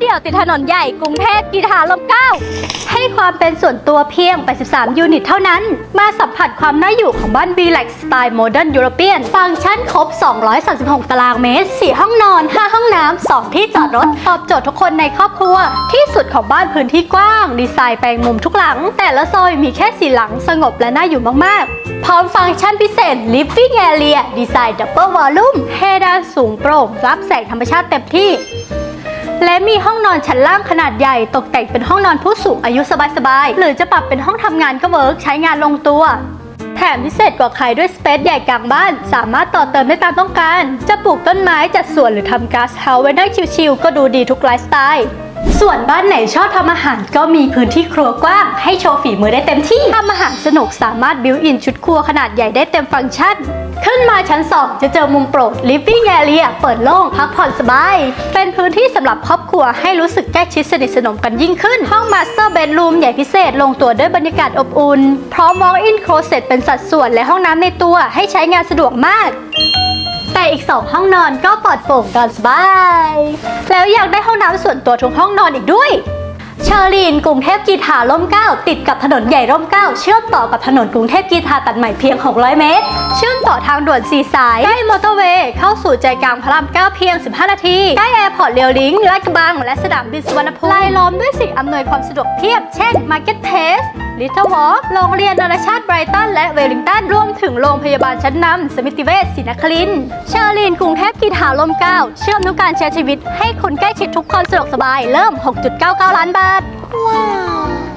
เดียวติดถนนใหญ่กรุงเทพกีฬาลมเก้า ให้ความเป็นส่วนตัวเพียง 83 ยูนิตเท่านั้น มาสัมผัสความน่าอยู่ของบ้าน b ี l a x สไตล์โมเดิร์นยุโรเปียนฟังก์ชันครบ 236 ตารางเมตร 4 ห้องนอน 5 ห้องน้ำ 2 ที่จอดรถ ตอบโจทย์ทุกคนในครอบครัว ที่สุดของบ้านพื้นที่กว้าง ดีไซน์แปลงมุมทุกหลัง แต่ละซอยมีแค่สีหลังสงบและน่าอยู่มากๆ พร้อมฟังก์ชันพิเศษ Living Area ดีไซน์ Double Volume ให้ด้านสูงโปร่งรับแสงธรรมชาติเต็มที่ และมีห้องนอนชั้นล่างขนาดใหญ่ ตกแต่งเป็นห้องนอนผู้สูงอายุสบายๆ หรือจะปรับเป็นห้องทำงานก็เวิร์กใช้งานลงตัว แถมพิเศษกว่าใครด้วยสเปซใหญ่กลางบ้าน สามารถต่อเติมได้ตามต้องการ จะปลูกต้นไม้จัดสวนหรือทำก๊าซเฮาส์ไว้นั่งชิลๆก็ดูดีทุกไลฟ์สไตล์ ส่วนบ้านไหนชอบทำอาหารก็มีพื้นที่ครัวกว้าง ให้โชว์ฝีมือได้เต็มที่ทำอาหารสนุกสามารถบิวอินชุดครัวขนาดใหญ่ได้เต็มฟังก์ชัน ขึ้นมาชั้น 2 จะเจอมุมโปรด Living Area เปิดโล่งพักผ่อนสบาย เป็นพื้นที่สำหรับครอบครัวให้รู้สึกใกล้ชิดสนิทสนมกันยิ่งขึ้น ห้อง Master Bedroom ใหญ่พิเศษลงตัวด้วยบรรยากาศอบอุ่น พร้อม Walk-in Closet เป็นสัดส่วนและห้องน้ำในตัวให้ใช้งานสะดวกมาก แต่อีกสองห้องนอนก็ปลอดโปร่งนอนสบาย แล้วอยากได้ห้องน้ำส่วนตัวทุกห้องนอนอีกด้วยเชอรีนกรุงเทพกีฬาร่มเก้าติดกับถนนใหญ่ร่มเก้าเชื่อมต่อกับถนนกรุงเทพกีฬาตัดใหม่เพียง 600 เมตร เชื่อมต่อทางด่วนสีสายใกล้มอเตอร์เวย์เข้าสู่ใจกลางพระรามเก้าเพียง 15 นาที ใกล้แอร์พอร์ตเรียวลิงลาดกระบัง และสนามบินสุวรรณภูมิรายล้อมด้วยสิ่งอำนวยความสะดวกเพียบ เช่น Market Place ลิทเทิลวอล์กโรงเรียนนานาชาติไบรตันและเวลลิงตันรวมถึงโรงพยาบาลชั้นนำสมิติเวชศรีนครินเชอร์ลีนกรุงเทพกีฬาลมเก้าเชื่อมทุกการแชร์ชีวิต ให้คุณใกล้ชิดทุกความสะดวกสบายเริ่ม 6.99 ล้านบาท ว้าว